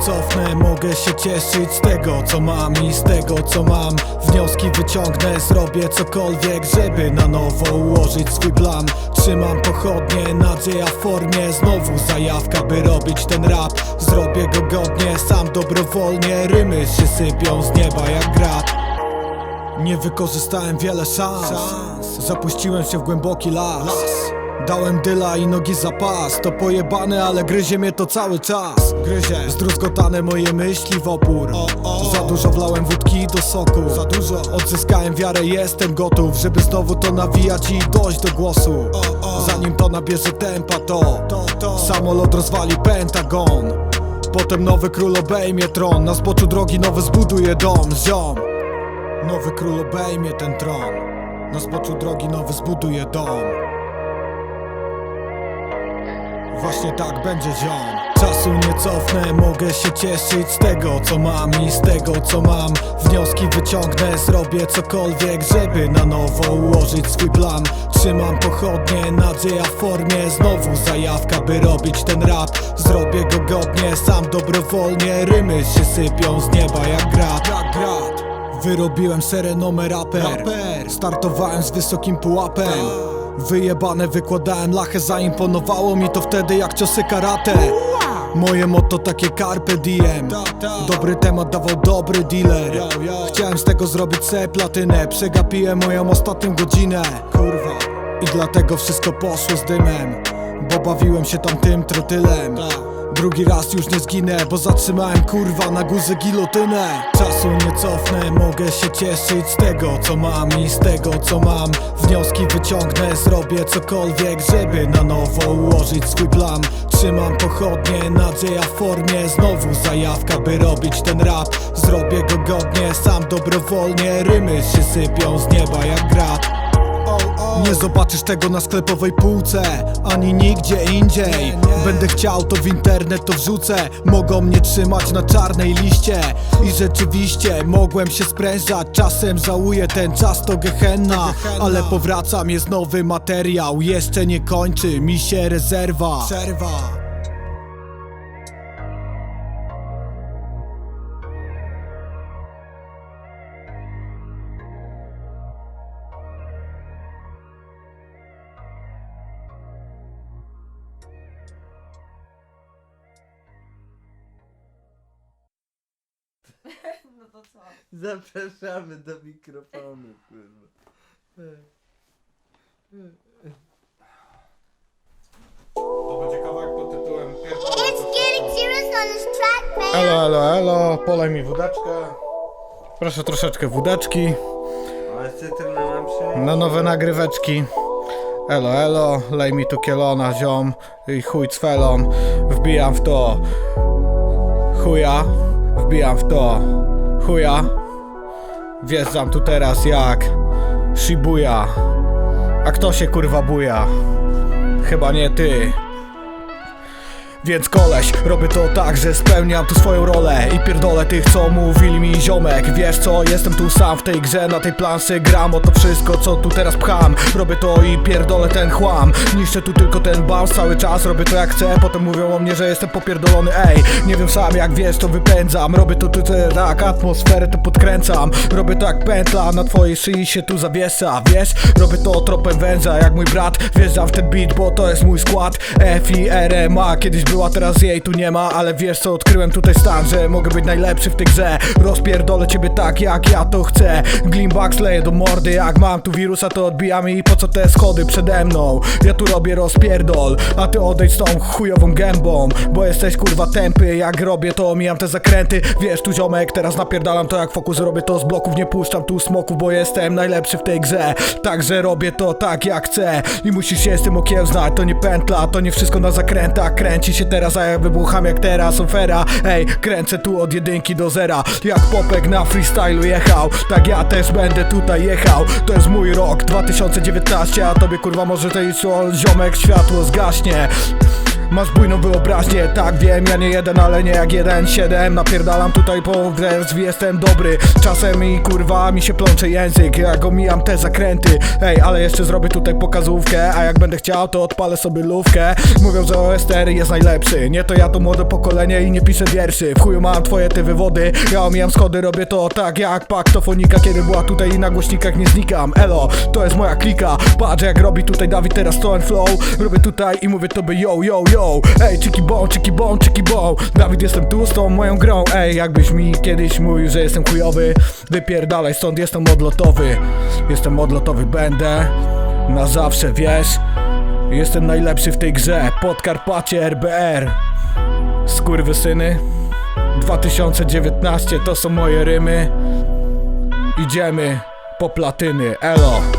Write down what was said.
Cofnę, mogę się cieszyć z tego co mam i z tego co mam. Wnioski wyciągnę, zrobię cokolwiek, żeby na nowo ułożyć swój plan. Trzymam pochodnie, nadzieja w formie, znowu zajawka by robić ten rap. Zrobię go godnie, sam dobrowolnie, rymy się sypią z nieba jak grad. Nie wykorzystałem wiele szans Zapuściłem się w głęboki las Dałem dyla i nogi za pas. To pojebane, ale gryzie mnie to cały czas. Gryzie. Zdruzgotane moje myśli w opór. Za dużo wlałem wódki do soku. Za dużo. Odzyskałem wiarę, jestem gotów Żeby znowu to nawijać i dojść do głosu. Zanim to nabierze tempa to. Samolot rozwali Pentagon. Potem nowy król obejmie tron. Na zboczu drogi nowy zbuduje dom Ziom. Nowy król obejmie ten tron. Na zboczu drogi nowy zbuduje dom Właśnie tak będzie ziom. Czasu nie cofnę, mogę się cieszyć z tego co mam i z tego co mam. Wnioski wyciągnę, zrobię cokolwiek, żeby na nowo ułożyć swój plan. Trzymam pochodnie, nadzieja w formie, znowu zajawka by robić ten rap. Zrobię go godnie, sam dobrowolnie, rymy się sypią z nieba jak grad Jak grad Wyrobiłem serenomę raper. raper. Startowałem z wysokim pułapem Wyjebane wykładałem lachę Zaimponowało mi to wtedy jak ciosy karate. Moje motto takie carpe diem. Dobry temat dawał dobry dealer. Chciałem z tego zrobić se platynę. Przegapiłem moją ostatnią godzinę. Kurwa. I dlatego wszystko poszło z dymem Bo bawiłem się tam tym trotylem Drugi raz już nie zginę, bo zatrzymałem kurwa na górze gilotynę. Czasu nie cofnę, mogę się cieszyć z tego co mam i z tego co mam. Wnioski wyciągnę, zrobię cokolwiek, żeby na nowo ułożyć swój plan. Trzymam pochodnie, nadzieja w formie, znowu zajawka by robić ten rap. Zrobię go godnie, sam dobrowolnie, rymy się sypią z nieba jak grad nie zobaczysz tego na sklepowej półce Ani nigdzie indziej. Będę chciał to w internet to wrzucę. Mogą mnie trzymać na czarnej liście. I rzeczywiście mogłem się sprężać. Czasem żałuję ten czas to gehenna. Ale powracam jest nowy materiał. Jeszcze nie kończy mi się rezerwa No to co? Zapraszamy do mikrofonu, kurwa. To będzie kawałek pod tytułem It's getting serious on this track, man. Elo, elo, elo, polej mi wódeczkę Proszę troszeczkę wódeczki Ale cytrynę mam na nowe nagryweczki. Elo, elo, lej mi tu kielona, ziom i chuj z felon. Wbijam w to chuja, wbijam w to chuja. Wjeżdżam tu teraz jak Shibuya. A kto się kurwa buja? Chyba nie ty. Więc koleś, robię to tak, że spełniam tu swoją rolę I pierdolę tych, co mówili mi ziomek Wiesz co, jestem tu sam w tej grze, na tej planszy gram O to wszystko, co tu teraz pcham Robię to i pierdolę ten chłam Niszczę tu tylko ten bounce cały czas Robię to jak chcę, potem mówią o mnie, że jestem popierdolony Ej, nie wiem sam jak wiesz, to wypędzam Robię to tu tak, atmosferę to podkręcam Robię to jak pętla, na twojej szyi się tu zawiesa Wiesz, robię to tropem węża jak mój brat Wjeżdżam w ten beat, bo to jest mój skład F i RMA, kiedyś była, teraz jej tu nie ma Ale wiesz co, odkryłem tutaj stan, że mogę być najlepszy w tej grze. Rozpierdolę ciebie tak jak ja to chcę. Glimback leję do mordy, jak mam tu wirusa to odbijam i po co te schody przede mną? Ja tu robię rozpierdol, a ty odejdź z tą chujową gębą. Bo jesteś kurwa tępy, jak robię to omijam te zakręty. Wiesz tu ziomek, teraz napierdalam to jak fokus Robię to z bloków, nie puszczam tu smoków, bo jestem najlepszy w tej grze. Także robię to tak jak chcę. I musisz się z tym okiełznać, to nie pętla, to nie wszystko na zakrętach Kręci teraz, a ja wybucham jak teraz ofera. Ej, kręcę tu od jedynki do zera. Jak popek na freestylu jechał Tak ja też będę tutaj jechał. To jest mój rok 2019 A tobie kurwa może to już ziomek światło zgaśnie Masz bujną wyobraźnię, tak wiem, ja nie jeden, ale nie jak jeden Siedem, napierdalam tutaj po wręcz jestem dobry. Czasem i kurwa mi się plącze język, jak omijam te zakręty. Ej, ale jeszcze zrobię tutaj pokazówkę, a jak będę chciał to odpalę sobie lówkę Mówią, że OSTR jest najlepszy, nie to ja to młode pokolenie i nie piszę wierszy. W chuju mam twoje te wywody, ja omijam schody, robię to tak jak paktofonika. Kiedy była tutaj i na głośnikach nie znikam, elo, to jest moja klika. Patrz jak robi tutaj Dawid teraz to and flow. Robię tutaj i mówię tobie yo, yo, yo Ej, chiki bone, chiki bone, chiki bone Dawid jestem tu z tą moją grą. Ej, jakbyś mi kiedyś mówił, że jestem chujowy Wypierdalaj stąd, jestem odlotowy. Jestem odlotowy, będę Na zawsze, wiesz? Jestem najlepszy w tej grze. Podkarpacie RBR Skurwysyny. 2019 to są moje rymy. Idziemy po platyny, elo